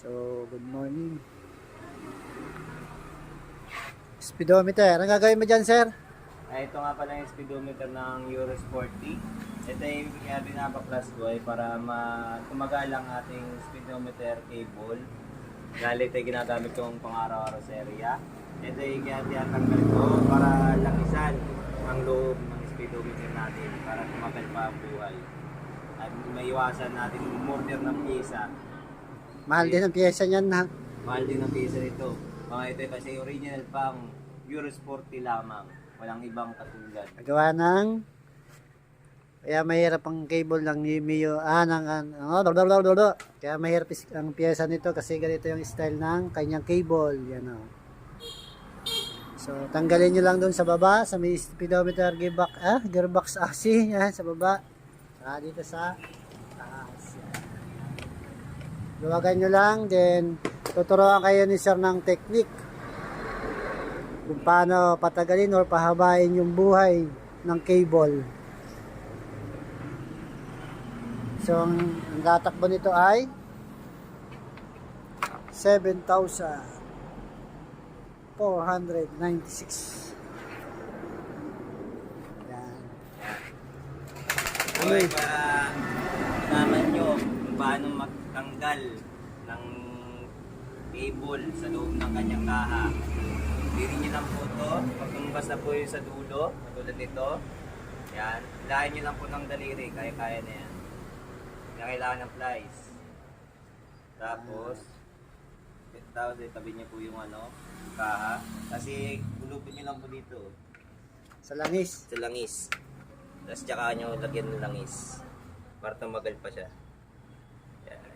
So, good morning. Speedometer. Anong gagawin mo dyan, sir? Ay, ito nga pala yung speedometer ng Euro Sporty. Ito yung binabaklas ko ay para ma tumagal ang ating speedometer cable. Dahil ito yung ginagamit kong pang-araw-araw sa area. Ito yung tinatanggal ko para lakisan ang loob ng speedometer natin para tumagal pa ang buhay. At maiwasan natin umorder ng pyesa. Mahal din ang pyesa niyan, ha? Mahal din ang pyesa nito. Mga ito kasi original pang Euro Sporty lamang. Walang ibang katulad. Nagawa ng... Kaya mahirap ang cable ng Mio. Ah, ng... ano, blablabla. Kaya mahirap ang pyesa nito kasi ganito yung style ng kanyang cable. Yan, o. So, tanggalin nyo lang doon sa baba, sa may speedometer gearbox, ah, gearbox axis, yan, sa baba. Saka dito sa. Luwagan nyo lang, then tuturuan kayo ni sir ng technique kung paano patagalin or pahabain yung buhay ng cable. So, ang, ang nito ay 7,496. Yan. Okay, para naman nyo kung paano magtanggal ng cable sa loob ng kanyang kaha. Diri nyo lang po ito. Pag tumabas na po yung sa dulo, katulad nito, yan, hilahin nyo lang po ng daliri, kaya-kaya na yan. Kaya kailangan ng plies. Tapos, tapos itabi niyo po yung ano, kaha. Kasi gulupin nyo lang po dito, Sa langis. sa langis. Tapos tsaka nyo lagyan ng langis. Para tumagal pa siya. Yan.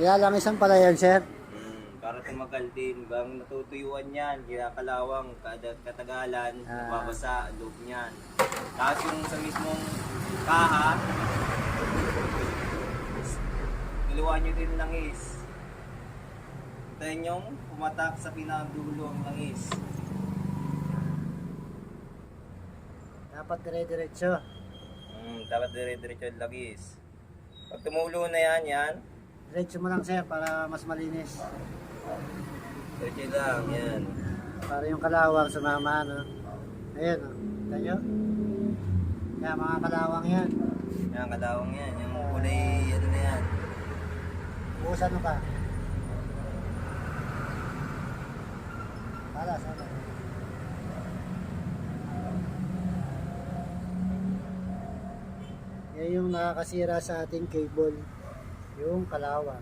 Nilalangisan pala yan, sir. Mm, para tumagal din. Bang natutuyuan yan, kinakalawang, kada katagalan, Ah. babasa ang loob niyan. Tapos yung sa mismong kaha, tuluan nyo din ng langis. Tayo nyo pumatak sa pinakadulo ang langis. Dapat dire-diretso. Mm, dapat dire-diretso yung langis. Pag tumulo na yan, yan, Diretso mo lang, sir, para mas malinis. diretso lang, yan. Para yung kalawang sumama, no? Ayan, no? Kita nyo? Yan, mga kalawang yan. Yan, kalawang yan. Yung kulay, ano na yan. Buusan mo pa. Para, sana. Yan yung nakakasira sa ating cable. Yung kalawang.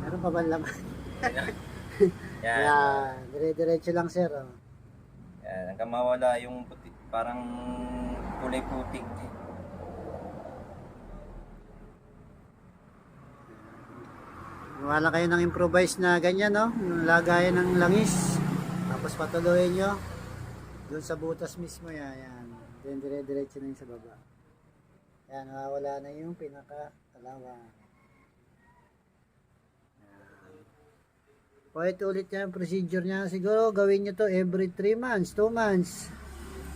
Meron pa ba laman? Yan. Yan, dire-diretso lang sir. Oh. Yan, hanggang mawala yung puti, parang kulay putik. Wala kayo ng improvise na ganyan, no? Yung lagayan ng langis. Tapos patuloyin nyo. Doon sa butas mismo, yan. yan. Then dire-diretso na yung sa baba. Yan, wala na yung pinaka-alawa. Paulit-ulit yan ang procedure niya. Siguro gawin nyo to every 3 months, 2 months.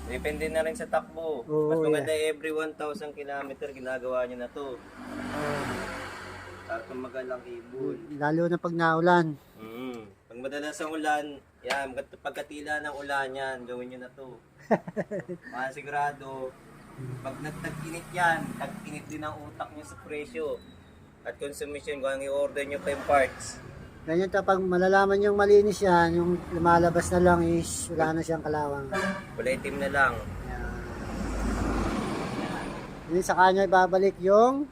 Depende na rin sa takbo. Oo, Mas maganda every 1,000 km ginagawa nyo na to. Oh, Para tumagal ang cable. lalo na pag naulan. Mm. Pag madalas ang ulan, yan, pagkat- pagkatila ng ulan yan, gawin nyo na to. Para sigurado, pag nagtag-init yan, tag-init din ang utak nyo sa presyo. At consumption, kung ang i-order nyo pa yung parts. Ganyan to, pag malalaman yung malinis yan, yung lumalabas na lang is wala na siyang kalawang. Kulay itim na lang. Yan. Yun sa kanya ibabalik yung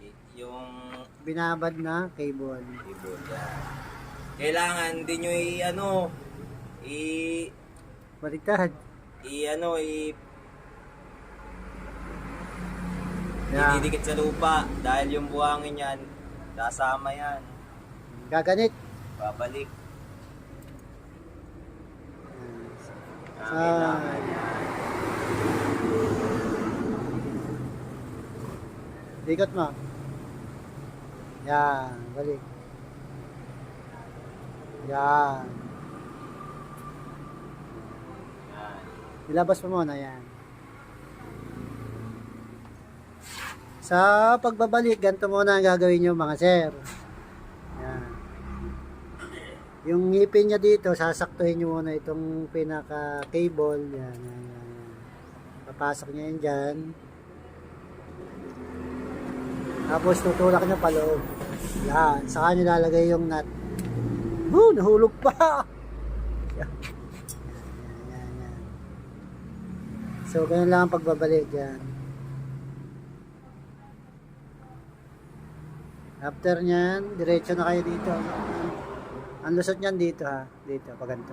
Y- Yung binabad na cable. cable yan. Kailangan din nyo i ano, i Baliktad. i ano, i Yan. ididikit sa lupa dahil yung buhangin yan, kasama yan. Gaganit. Babalik. Ang kailangan yan. Ikot mo. Yan, balik. Yan. Ilabas mo muna, yan. Sa pagbabalik, ganito muna ang gagawin nyo mga sir. Yan. Yung ngipin niya dito, sasaktuhin nyo muna itong pinaka-cable. Yan, yan, yan. Papasok niya yan dyan. Tapos tutulak niya paloob. Yan. Saka nyo lalagay yung nut. Oh, nahulog pa! Yan. Yan, yan. So, ganun lang ang pagbabalik yan. After nyan, diretso na kayo dito. Ang lusot niyan dito ha. Dito, pag ganito.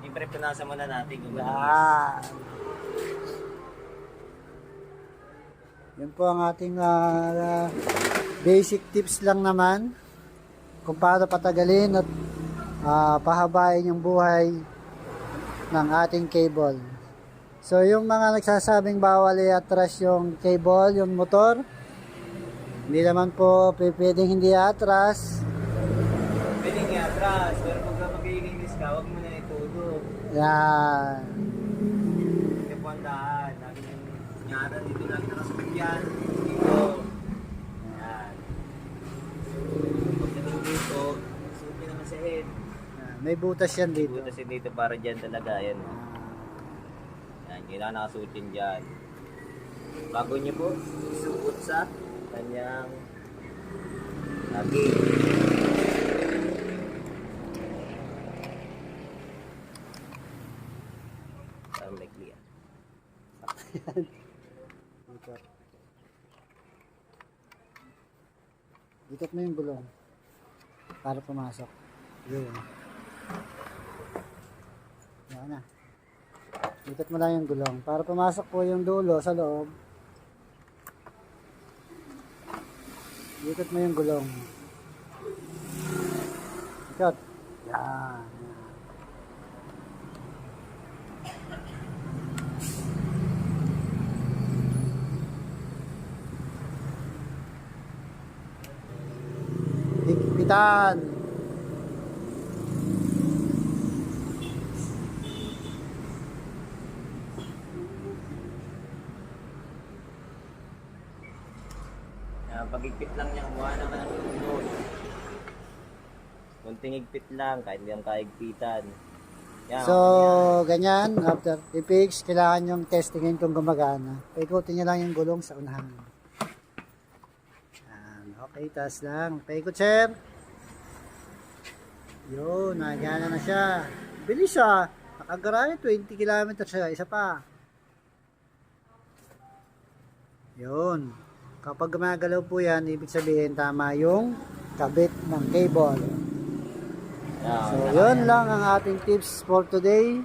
Siyempre, punasan muna natin kung ano. Yan. Yan po ang ating ah, basic tips lang naman kung paano patagalin at ah, pahabain yung buhay ng ating cable. So yung mga nagsasabing bawal i-atras yung cable, yung motor, hindi naman po pwedeng hindi atras. Pwede nga atras, pero pag maglilinis ka, huwag mo na itulog. Yan. Ito po ang daan. Lagi yung nyara dito lagi nakasabit yan. Dito. Yan. Pag natin dito, nyo naman sa head. Yan. May butas yan dito. Butas yun dito para dyan talaga. Yan. Yan. Kailangan nakasuot yun dyan. Bago nyo po, suot sa kanyang lagi. Para may clear. Ikot. Ikot mo yung gulong. Para pumasok. Yun. Yan na. Ikot mo lang yung gulong. Para pumasok po yung dulo sa loob. Ikot mo yung gulong. Ikot. Yan. Higpitan. Yan, pag-igpit lang niya, kumuha naman ng tulog. Kunting igpit lang, kahit hindi ang kaigpitan. Yan, So, ganyan, after i-fix, kailangan yung testingin kung gumagana. Paikutin nyo lang yung gulong sa unahan. Yan, okay, taas lang. Paikot, sir. Yun, nagana na siya. Bilis siya. Nakagaraya, 20 km siya. Isa pa. Yun. Kapag gumagalaw po yan, ibig sabihin tama yung kabit ng cable. yan, So, yun lang ang ating tips for today.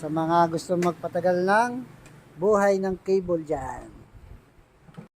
Sa mga gusto magpatagal ng buhay ng cable dyan.